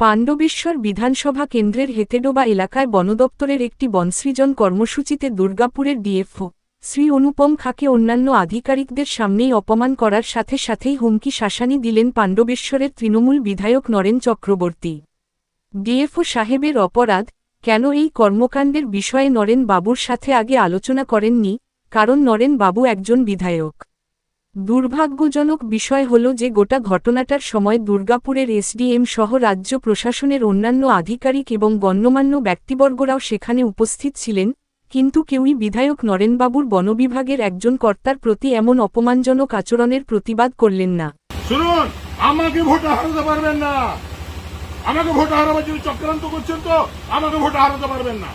পাণ্ডবেশ্বর বিধানসভা কেন্দ্রের হেতেডোবা এলাকায় বনদপ্তরের একটি বনসৃজন কর্মসূচিতে দুর্গাপুরের ডিএফও শ্রী অনুপম খাকে অন্যান্য আধিকারিকদের সামনেই অপমান করার সাথে সাথেই হুমকি শাসানি দিলেন পাণ্ডবেশ্বরের তৃণমূল বিধায়ক নরেন চক্রবর্তী। ডিএফও সাহেবের অপরাধ, কেন এই কর্মকাণ্ডের বিষয়ে নরেন বাবুর সাথে আগে আলোচনা করেননি, কারণ নরেন বাবু একজন বিধায়ক। দুর্ভাগ্যজনক বিষয় হল যে গোটা ঘটনাটার সময় দুর্গাপুরের এসডিএম সহ রাজ্য প্রশাসনের অন্যান্য আধিকারিক এবং গণ্যমান্য ব্যক্তিবর্গরাও সেখানে উপস্থিত ছিলেন, কিন্তু কেউই বিধায়ক নরেনবাবুর বনবিভাগের একজন কর্তার প্রতি এমন অপমানজনক আচরণের প্রতিবাদ করলেন না। শুনুন, আমাকে ভোটে হারাতে পারবেন না। আমাকে ভোটে হারাবার জন্য চক্রান্ত করছেন তো, আমাকে ভোটে হারাতে পারবেন না।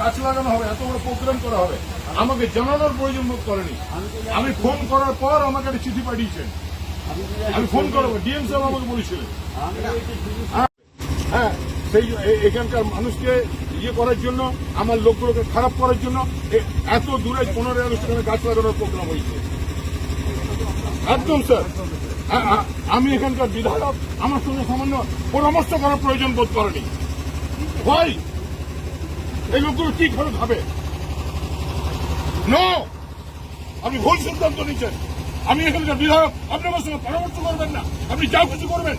গাছ লাগানো হবে এত বড় প্রোগ্রাম করা হবে। আমাকে জানানোর প্রয়োজন বোধ করেনি। আমি ফোন করার পর আমাকে একটা চিঠি পাঠিয়েছেন। আমি ফোন করব ডিএম সাহেব আমাকে বলেছিলেন। হ্যাঁ, হ্যাঁ সেই এখানকার মানুষকে ইয়ে করার জন্য আমার লোকগুলোকে খারাপ করার জন্য এত দূরে পনেরোই আগস্ট গাছ লাগানোর প্রোগ্রাম হয়েছে। একদম স্যার হ্যাঁ, হ্যাঁ, আমি এখানকার বিধায়ক আমার সঙ্গে সামান্য পরামর্শ করার প্রয়োজন বোধ করেনি। ভাই এই লোকগুলো কি ভাবে আপনি ভুল সিদ্ধান্ত নিচ্ছেন আমি এখানকার বিধায়ক আপনার সঙ্গে পরামর্শ করবেন না। আপনি যা কিছু করবেন।